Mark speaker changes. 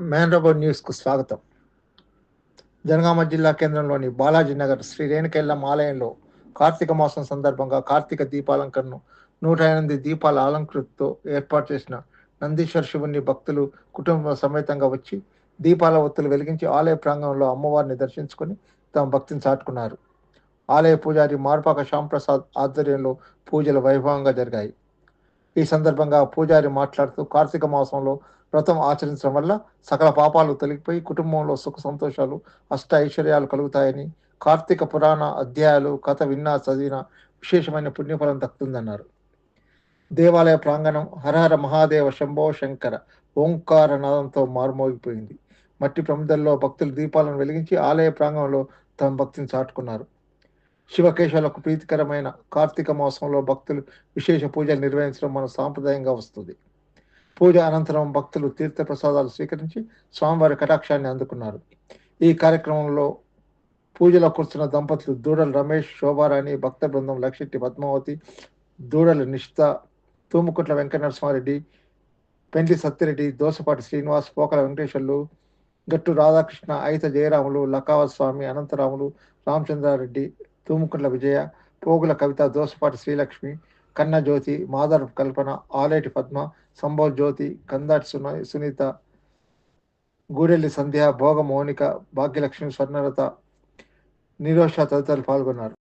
Speaker 1: మేనరబో న్యూస్కు స్వాగతం. జనగామ జిల్లా కేంద్రంలోని బాలాజీ నగర్ శ్రీ రేణుకెళ్ళం ఆలయంలో కార్తీక మాసం సందర్భంగా కార్తీక దీపాలంకరణను నూట ఎనిమిది దీపాల అలంకృతితో ఏర్పాటు చేసిన నందీశ్వర శివుని భక్తులు కుటుంబ సమేతంగా వచ్చి దీపాల ఒత్తులు వెలిగించి ఆలయ ప్రాంగణంలో అమ్మవారిని దర్శించుకొని తమ భక్తిని చాటుకున్నారు. ఆలయ పూజారి మార్పాక శ్యాంప్రసాద్ ఆధ్వర్యంలో పూజలు వైభవంగా జరిగాయి. ఈ సందర్భంగా పూజారి మాట్లాడుతూ కార్తీక మాసంలో వ్రతం ఆచరించడం వల్ల సకల పాపాలు తొలగిపోయి కుటుంబంలో సుఖ సంతోషాలు అష్ట ఐశ్వర్యాలు కలుగుతాయని కార్తీక పురాణ అధ్యాయాలు కథ విన్నా చదివిన విశేషమైన పుణ్యఫలం దక్కుతుందన్నారు. దేవాలయ ప్రాంగణం హరహర మహాదేవ శంభో శంకర ఓంకార నాదంతో మారుమోగిపోయింది. మట్టి ప్రమిదల్లో భక్తులు దీపాలను వెలిగించి ఆలయ ప్రాంగణంలో తమ భక్తిని చాటుకున్నారు. శివకేశాలకు ప్రీతికరమైన కార్తీక మాసంలో భక్తులు విశేష పూజలు నిర్వహించడం మన సాంప్రదాయంగా వస్తుంది. పూజ అనంతరం భక్తులు తీర్థ ప్రసాదాలు స్వీకరించి స్వామివారి కటాక్షాన్ని అందుకున్నారు. ఈ కార్యక్రమంలో పూజలో కూర్చున్న దంపతులు దూడల రమేష్ శోభారాణి భక్త బృందం లక్షిట్టి పద్మావతి దూడల నిష్ఠ తూముకుట్ల వెంకటనరసింహారెడ్డి పెండ్లి సత్యరెడ్డి దోసపాటి శ్రీనివాస్ పోకల వెంకటేశ్వర్లు గట్టు రాధాకృష్ణ అయిత జయరాములు లకావ స్వామి అనంతరాములు రామచంద్రారెడ్డి తూముకుంట్ల విజయ పోగుల కవిత దోసపాటి శ్రీలక్ష్మి కన్న జ్యోతి మాధర్ కల్పన ఆలేటి పద్మ సంభవ్ జ్యోతి కందాటి సున సునీత గూడెల్లి సంధ్య భోగ మౌనిక భాగ్యలక్ష్మి స్వర్ణలత నిరోష తదితరులు పాల్గొన్నారు.